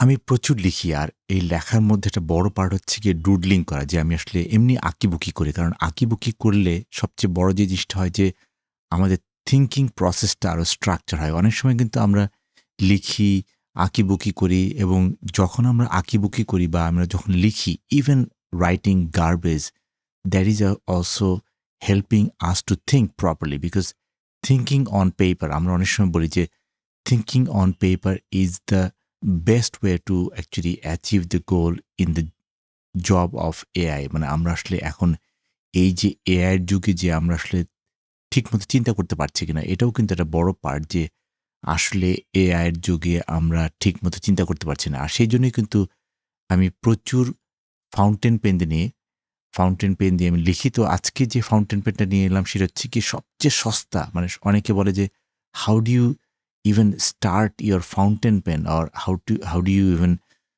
আমি প্রচুর লিখি আর এই লেখার মধ্যে একটা বড় পার্ট হচ্ছে গিয়ে ডুডলিং করা, যে আমি আসলে এমনি আঁকিবুকি করি। কারণ আঁকিবুকি করলে সবচেয়ে বড় যে জিনিসটা হয় যে আমাদের থিঙ্কিং প্রসেসটা আরও স্ট্রাকচার হয়। অনেক সময় কিন্তু আমরা লিখি, আঁকিবুকি করি এবং যখন আমরা আঁকিবুকি করি বা আমরা যখন লিখি even writing garbage that is also helping us to think properly because thinking on paper আমরা অনেক সময় বলি যে thinking on paper is the best way to actually achieve the goal in the job of AI মানে আমরা আসলে এখন এই যে এআইয়ের যুগে যে আমরা আসলে ঠিকমতো চিন্তা করতে পারছি কিনা, এটাও কিন্তু একটা বড় পার্ট যে আসলে এআইয়ের যুগে আমরা ঠিকমতো চিন্তা করতে পারছি না। আর সেই জন্যই কিন্তু আমি প্রচুর ফাউন্টেন পেন নিয়ে ফাউন্টেন পেন দিয়ে আমি লিখিত আজকে যে ফাউন্টেন পেনটা নিয়ে এলাম, সেটা হচ্ছে কি সবচেয়ে সস্তা। মানে অনেকে বলে যে how do you even start your fountain pen or how to how do you even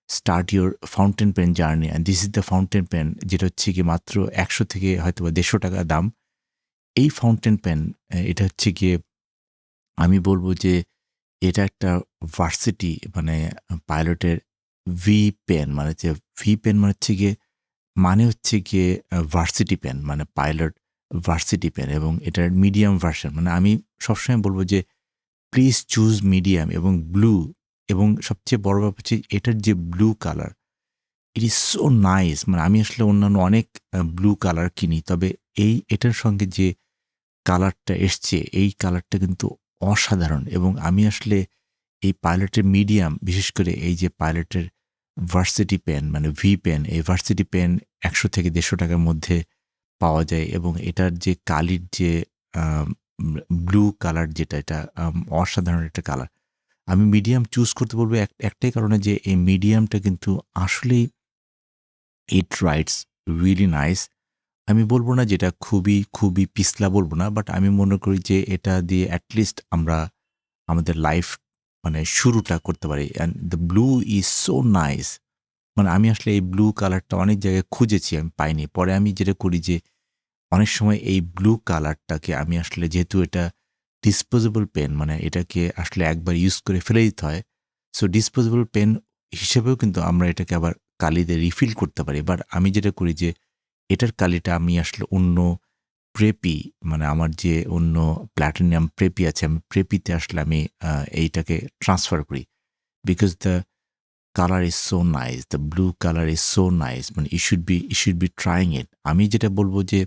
start your fountain pen journey and this is the fountain pen যেটা হচ্ছে কি মাত্র একশো থেকে হয়তো বা দেড়শো টাকা দাম। এই ফাউন্টেন পেন এটা হচ্ছে গিয়ে আমি বলব যে এটা একটা ভার্সিটি মানে পাইলটের ভি পেন মানে যে ভি পেন মানে হচ্ছে গিয়ে মানে হচ্ছে গিয়ে ভার্সিটি পেন মানে পাইলট ভার্সিটি পেন এবং এটার মিডিয়াম ভার্সন মানে আমি সবসময় বলব যে প্লিজ চুজ মিডিয়াম এবং ব্লু এবং সবচেয়ে বড় ব্যাপার হচ্ছে এটার যে blue colour it is so nice মানে আমি আসলে অন্যান্য অনেক ব্লু কালার কিনি, তবে এই, এটার সঙ্গে যে কালারটা এসছে, এই কালারটা কিন্তু অসাধারণ এবং আমি আসলে এই পাইলটের মিডিয়াম বিশেষ করে এই যে পাইলটের ভার্সিটি পেন মানে ভি পেন এই ভার্সিটি পেন একশো থেকে দেড়শো টাকার মধ্যে পাওয়া যায় এবং এটার যে কালির যে ব্লু কালার যেটা, এটা অসাধারণ একটা কালার আমি মিডিয়াম চুজ করতে বলব একটাই কারণে যে এই মিডিয়ামটা কিন্তু আসলেই ইট রাইটস রিয়েলি নাইস আমি বলব না যেটা খুবই খুবই পিছলা বলব না বাট আমি মনে করি যে এটা দিয়ে অ্যাটলিস্ট আমরা আমাদের লাইফ মানে শুরুটা করতে পারি। And the blue is so nice মানে আমি আসলে এই ব্লু কালারটা অনেক জায়গায় খুঁজেছি, আমি পাইনি। পরে আমি যেটা করি যে অনেক সময় এই ব্লু কালারটাকে আমি আসলে যেহেতু এটা ডিসপোজেবল পেন মানে এটাকে আসলে একবার ইউজ করে ফেলে দিতে হয় সো ডিসপোজেবল পেন হিসেবেও কিন্তু আমরা এটাকে আবার কালিতে রিফিল করতে পারি। বাট আমি যেটা করি যে, এটার কালিটা আমি আসলে অন্য প্রেপি মানে আমার যে অন্য প্ল্যাটিনিয়াম প্রেপি আছে, আমি প্রেপিতে আসলে আমি এইটাকে ট্রান্সফার করি। Because the colour is so nice the blue colour is so nice মানে you should be you should be trying it আমি যেটা বলব যে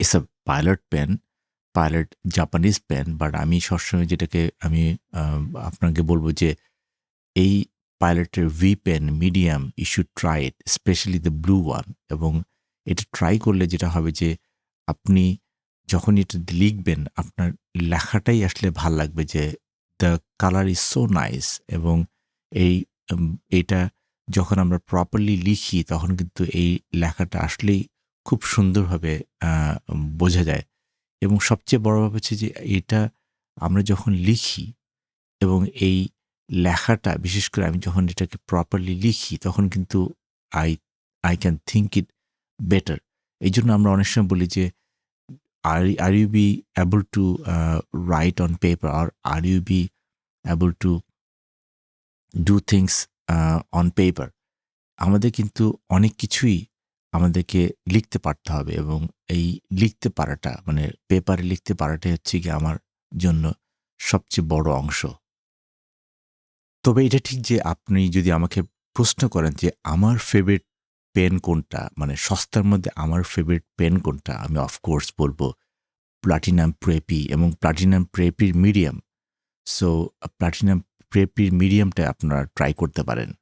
it's a Pilot pen Pilot Japanese pen but আমি সবসময় যেটাকে আমি আপনাকে বলব যে এই পাইলটের V pen medium should try it specially the blue one এবং এটা ট্রাই করলে যেটা হবে যে আপনি যখন এটা লিখবেন, আপনার লেখাটাই আসলে ভালো লাগবে যে the colour is so nice এবং এই এটা যখন আমরা প্রপারলি লিখি, তখন কিন্তু এই লেখাটা আসলেই খুব সুন্দরভাবে বোঝা যায়। এবং সবচেয়ে বড় ব্যাপার হচ্ছে যে, এটা আমরা যখন লিখি এবং এই লেখাটা, বিশেষ করে আমি যখন এটাকে প্রপারলি লিখি, তখন কিন্তু I I can think it better এই জন্য আমরা অনেক সময় বলি যে are are you be able to write on paper are are you be able to do things on paper আমাদের কিন্তু অনেক কিছুই আমাদেরকে লিখতে পারতে হবে এবং এই লিখতে পারাটা মানে পেপারে লিখতে পারাটাই হচ্ছে কি আমার জন্য সবচেয়ে বড় অংশ। তবে এটা ঠিক যে আপনি যদি আমাকে প্রশ্ন করেন যে আমার ফেভারিট পেন কোনটা মানে সস্তার মধ্যে আমার ফেভারিট পেন কোনটা, আমি অফকোর্স বলব প্লাটিনাম প্রেপি এবং প্লাটিনাম প্রেপির মিডিয়াম সো প্লাটিনাম প্রেপির মিডিয়ামটা আপনারা ট্রাই করতে পারেন।